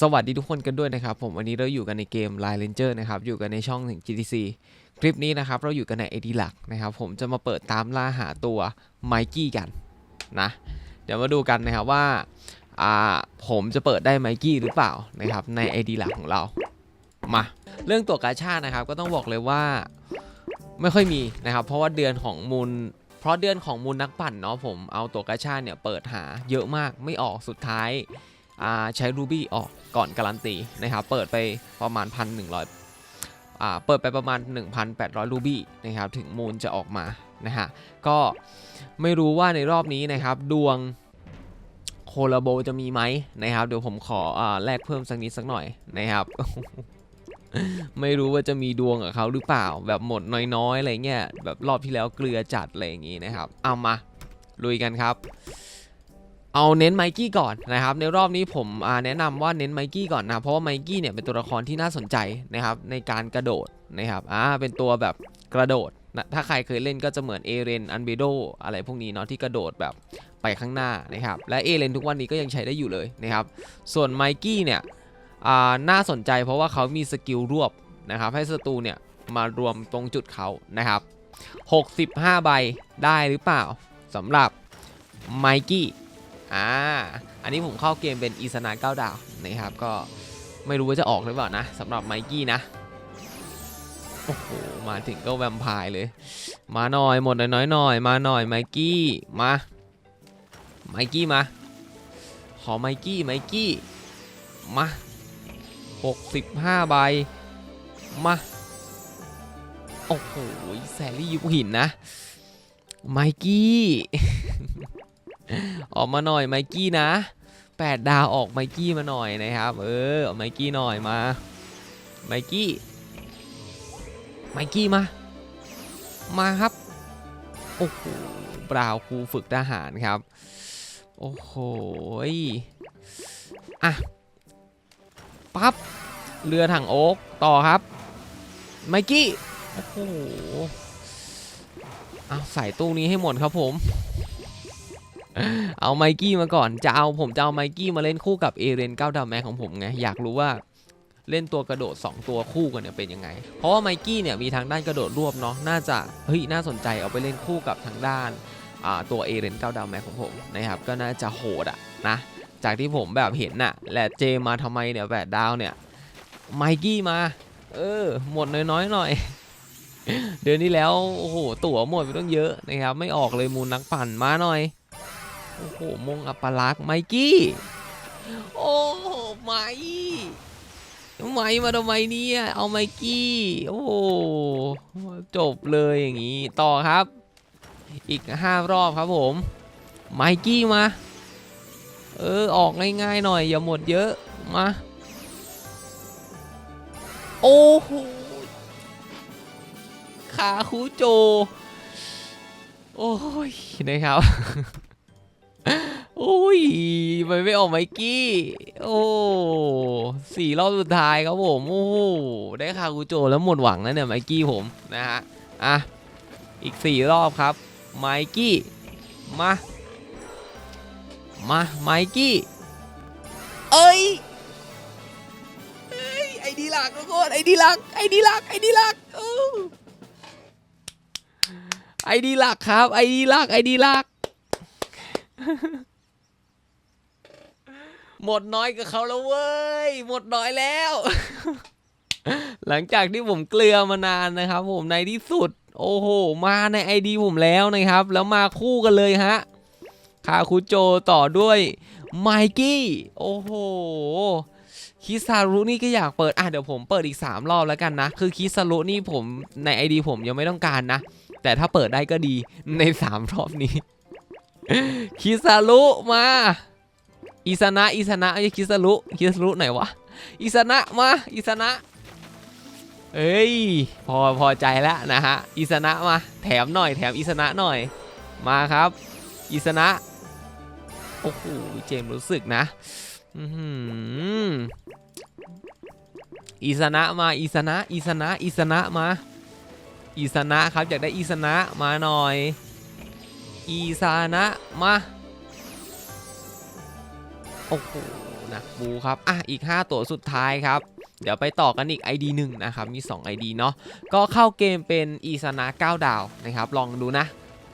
สวัสดีทุกคนกันด้วยนะครับ ผมวันนี้เราอยู่กันในเกม Line Ranger นะครับ อยู่กันในช่องถึง GTC คลิปนี้นะครับ เราอยู่กันใน AD หลักนะครับ ผมจะมาเปิดตามล่าหาตัวไมกี้กันนะ เดี๋ยวมาดูกันนะครับว่าอ่าผมจะเปิดได้ไมกี้หรือเปล่านะครับ ใน AD หลักของเรา มา เรื่องตัวกาชาดนะครับ ก็ต้องบอกเลยว่าไม่ค่อยมีนะครับ เพราะว่าเดือนของมูลเพราะเดือนของมูลนักปั่นเนาะผมเอาตัวกาชาดเนี่ยเปิดหาเยอะมากไม่ออกสุดท้าย ใช้ Ruby ออกก่อนการันตีนะครับเปิดไปประมาณ 1,100อ่าเปิดไปประมาณ 1,800 Ruby นะครับถึงมูลจะออกมานะฮะก็ไม่รู้ว่าในรอบนี้นะครับดวงโคลาโบจะมีไหมนะครับเดี๋ยวผมขออ่าแลกเพิ่มสักนิดสักหน่อยนะครับไม่รู้ว่าจะมีดวงกับเขาหรือเปล่า แบบหมดน้อยๆอะไรเงี้ยแบบรอบที่แล้วเกลือจัดอะไรอย่างงี้นะครับ เอามาลุยกันครับ เอาเน้นไมกี้ก่อนนะครับในรอบนี้ผมแนะนำว่าเน้นไมกี้ก่อนนะเพราะว่าไมกี้เนี่ยเป็นตัวละครที่น่าสนใจนะครับในการกระโดดนะครับอ่าเป็นตัวแบบกระโดดนะถ้าใครเคยเล่นก็จะเหมือนเอเรนอันเบโดอะไรพวกนี้เนาะที่กระโดดแบบไปข้างหน้านะครับและเอเรนทุกวันนี้ก็ยังใช้ได้อยู่เลยนะครับส่วนไมกี้เนี่ยอ่าน่าสนใจเพราะว่าเขามีสกิลรวบนะครับให้ศัตรูเนี่ยมารวมตรงจุดเขานะครับ65 ใบได้หรือเปล่าสำหรับไมกี้ อ่า อันนี้ผมเข้าเกมเป็นอีสนาเก้าดาวนะครับ ก็ไม่รู้ว่าจะออกหรือเปล่านะสำหรับไมกี้นะ โอ้โห มาถึงก็แวมไพร์เลย มาหน่อยหมดน้อยหน่อย มาหน่อยไมกี้ มา ไมกี้มา ขอไมกี้ ไมกี้ มา 65 ใบ มา โอ้โห แซลลี่ยุคหินนะ ไมกี้ ออกมาหน่อยไมกี้นะแปดดาวออกไมกี้มาหน่อยนะครับ เออเอาไมกี้หน่อยมาไมกี้ไมกี้มา มาครับ โอ้โหบราวน์ครูฝึกทหารครับ โอ้โหอะปั๊บ เรือถังโอ๊กต่อครับ ไมกี้ โอ้โห เอาใส่ตู้นี้ให้หมดครับผม เอาไมกี้มาก่อน จะเอาผมจะเอาไมกี้มาเล่นคู่กับเอเรนเก้าดาวแมกของผมไง อยากรู้ว่าเล่นตัวกระโดด 2 ตัวคู่กันเนี่ยเป็นยังไง เพราะว่าไมกี้เนี่ยมีทางด้านกระโดดรวบเนาะ น่าจะเฮ้ยน่าสนใจเอาไปเล่นคู่กับทางด้านตัวเอเรนเก้าดาวแมกของผมนะครับ ก็น่าจะโหดอะนะ จากที่ผมแบบเห็นน่ะ และเจมาทำไมเนี่ยแปดดาวเนี่ย ไมกี้มา เออ หมดน้อยๆหน่อยเดือนที่แล้ว โอ้โห ตั๋วหมดไปต้องเยอะนะครับ ไม่ออกเลยมูลนักปั่นมาหน่อย โอ้โหมงอัปลักษ์ไมกี้ โอ้ไมไมมาทำไมเนี่ยเอาไมกี้ โอ้โจบเลยอย่างนี้ ต่อครับ อีกห้ารอบครับผม ไมกี้มา เออ ออกง่ายๆหน่อย อย่าหมดเยอะ มา โอ้โหขาคูโจ โอ้ยนะครับ อ้ยมันไม่ออกไมกี้ โอ้สี่รอบสุดท้ายครับผมโอ้ได้คาคูโจแล้วหมดหวังแล้วเนี่ยไมกี้ผมนะฮะอะอีกสี่รอบครับไมกี้มามาไมกี้เอ้ยเอ้ยไอดีลักทุกคนไอ้ดีลักไอ้ดีลักไอ้ดีลักเออไอดีลักครับไอ้ดีลักไอ้ดีลัก หมดน้อยกับเขาแล้วเว้ย หมดน้อยแล้ว หลังจากที่ผมเกลือมานานนะครับ ผมในที่สุด โอ้โห มาในไอดีผมแล้วนะครับ แล้วมาคู่กันเลยฮะ คาคุโจต่อด้วยไมกี้ โอ้โห คิซารุนี่ก็อยากเปิด อะเดี๋ยวผมเปิดอีก 3 รอบแล้วกันนะ คือคิซารุนี่ผมในไอดีผมยังไม่ต้องการนะ แต่ถ้าเปิดได้ก็ดีใน 3 รอบนี้ คิซารุมา อิสนะอิสนะไอ้คิสรุคิสรุไหนวะอิสนะมาอิสนะเอ้ยพอพอใจแล้วนะฮะอิสนะมาแถมหน่อยแถมอิสนะหน่อยมาครับอิสนะโอ้โหเจมรู้สึกนะอือหืออิสนะมาอิสนะอิสนะอิสนะมาอิสนะครับอยากได้อิสนะมาหน่อยอิสนะมา โอ้โหหนะบูครับ อะ อีก 5 ตัวสุดท้ายครับ เดี๋ยวไปต่อกันอีก ID หนึ่งนะครับ มี 2 ID เนาะ ก็เข้าเกมเป็นอีสนา 9 ดาวนะครับ ลองดูนะ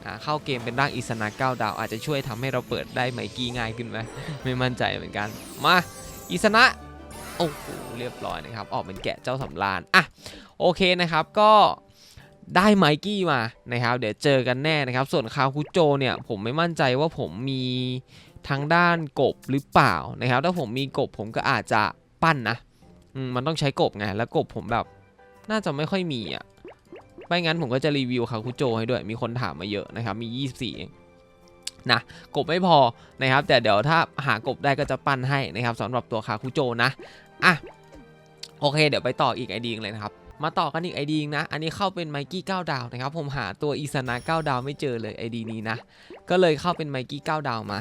อ่าเข้าเกมเป็นร่างอีสนา 9 ดาว อาจจะช่วยทำให้เราเปิดได้ไมกี้ง่ายขึ้นไหมไม่มั่นใจเหมือนกัน มาอีสนะโอ้โหเรียบร้อยนะครับ ออกเป็นแกะเจ้าสำราญอะโอเคนะครับก็ได้ไมกี้มานะครับ เดี๋ยวเจอกันแน่นะครับ ส่วนคาคุโจเนี่ยผมไม่มั่นใจว่าผมมี ทางด้านกบหรือเปล่านะครับ ถ้าผมมีกบผมก็อาจจะปั้นนะมันต้องใช้กบไง แล้วกบผมแบบ น่าจะไม่ค่อยมีอะ ไม่งั้นผมก็จะรีวิวคาคุโจให้ด้วย มีคนถามมาเยอะนะครับ มี 24 นะ กบไม่พอนะครับ แต่เดี๋ยวถ้าหากบได้ก็จะปั้นให้นะครับสำหรับตัวคาคุโจนะ อะ โอเค เดี๋ยวไปต่ออีกไอดีเลยนะครับมาต่อกันอีกไอดีนะ อันนี้เข้าเป็นไมกี้9ดาวนะครับ ผมหาตัวอีสนา9ดาวไม่เจอเลยไอดีนี้นะ ก็เลยเข้าเป็นไมกี้9ดาวมา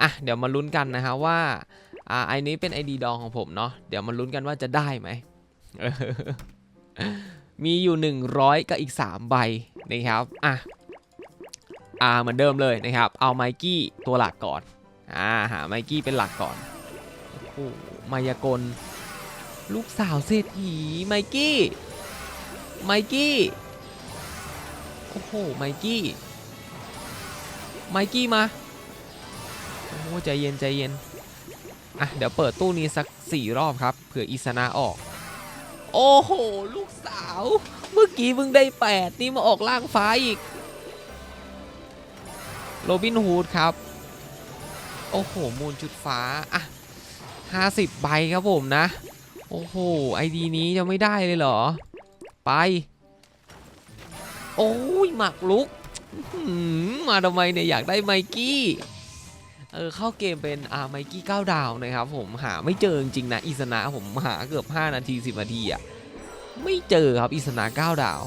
อะเดี๋ยวมาลุ้นกันนะฮะว่าอ่าไอนี้เป็นไอดีดองของผมเนาะเดี๋ยวมาลุ้นกันว่าจะได้ไหมมีอยู่ 100 กับอีก 3 ใบนะครับอะอ่าเหมือนเดิมเลยนะครับ เอาไมกี้ตัวหลักก่อนอ่าหาไมกี้เป็นหลักก่อนโอ้โหมายากล ลูกสาวเศรษฐีไมกี้ไมกี้โอ้โหไมกี้ไมกี้มา ใจเย็นใจเย็นอะเดี๋ยวเปิดตู้นี้สักสี่รอบครับเผื่ออิสนาออก โอ้โห ลูกสาว เมื่อกี้เพิ่งได้แปดนี่มาออกล่างฟ้าอีก โรบินฮูดครับ โอ้โห มูลชุดฟ้า อะห้าสิบใบครับผมนะ โอ้โห ไอดีนี้จะไม่ได้เลยเหรอ ไป โอ้ยหมักลุก มาทำไมเนี่ย อยากได้ไมกี้ เออเข้าเกมเป็นอาไมกี้9ดาวนะครับผมหาไม่เจอจริงๆนะอิสนะผมหาเกือบ 5 นาที 10 นาทีอะไม่เจอครับอิสนะ9ดาว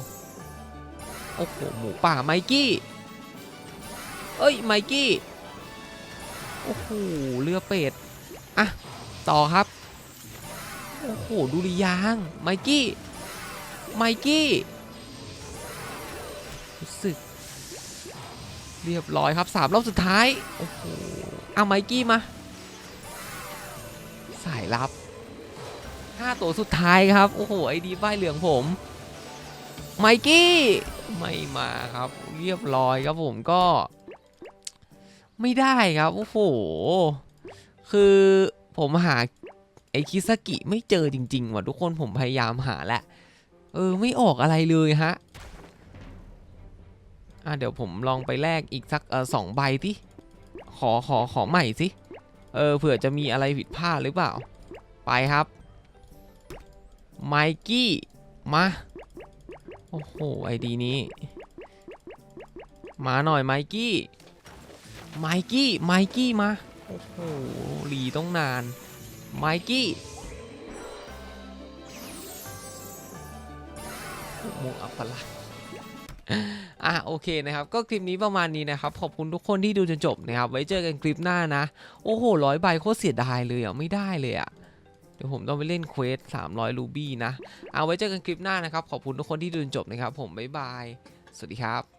โอ้โหหมูป่าไมกี้เอ้ยไมกี้โอ้โหเรือเป็ดอะต่อครับ โอ้โหดูดิยางไมกี้ไมกี้รู้สึกเรียบร้อยครับสามรอบสุดท้าย โอ้โห เอาไมกี้มา สายลับห้าตัวสุดท้ายครับ โอ้โห ไอดีป้ายเหลืองผม ไมกี้ ไม่มาครับ เรียบร้อยครับผมก็ ไม่ได้ครับ โอ้โห คือผมหาไอคิสกิไม่เจอจริงๆว่ะทุกคนผมพยายามหาแหละ เออ ไม่ออกอะไรเลยฮะ อะเดี๋ยวผมลองไปแลกอีกสักเออสองใบที่ ขอขอขอใหม่สิเออเผื่อจะมีอะไรผิดพลาดหรือเปล่า ไปครับไมกี้มาโอ้โหไอดีนี้มาหน่อยไมกี้ไมกี้ไมกี้มาโอ้โหหลีต้องนานไมกี้มุกอัปลักษณ์ อะโอเคนะครับก็คลิปนี้ประมาณนี้นะครับขอบคุณทุกคนที่ดูจนจบนะครับไว้เจอกันคลิปหน้านะ โอ้โหร้อยใบโคตรเสียดายเลยอะไม่ได้เลยอะเดี๋ยวผมต้องไปเล่นเควส300รูบี้นะเอาไว้เจอกันคลิปหน้านะครับขอบคุณทุกคนที่ดูจนจบนะครับผมบ๊ายบายสวัสดีครับ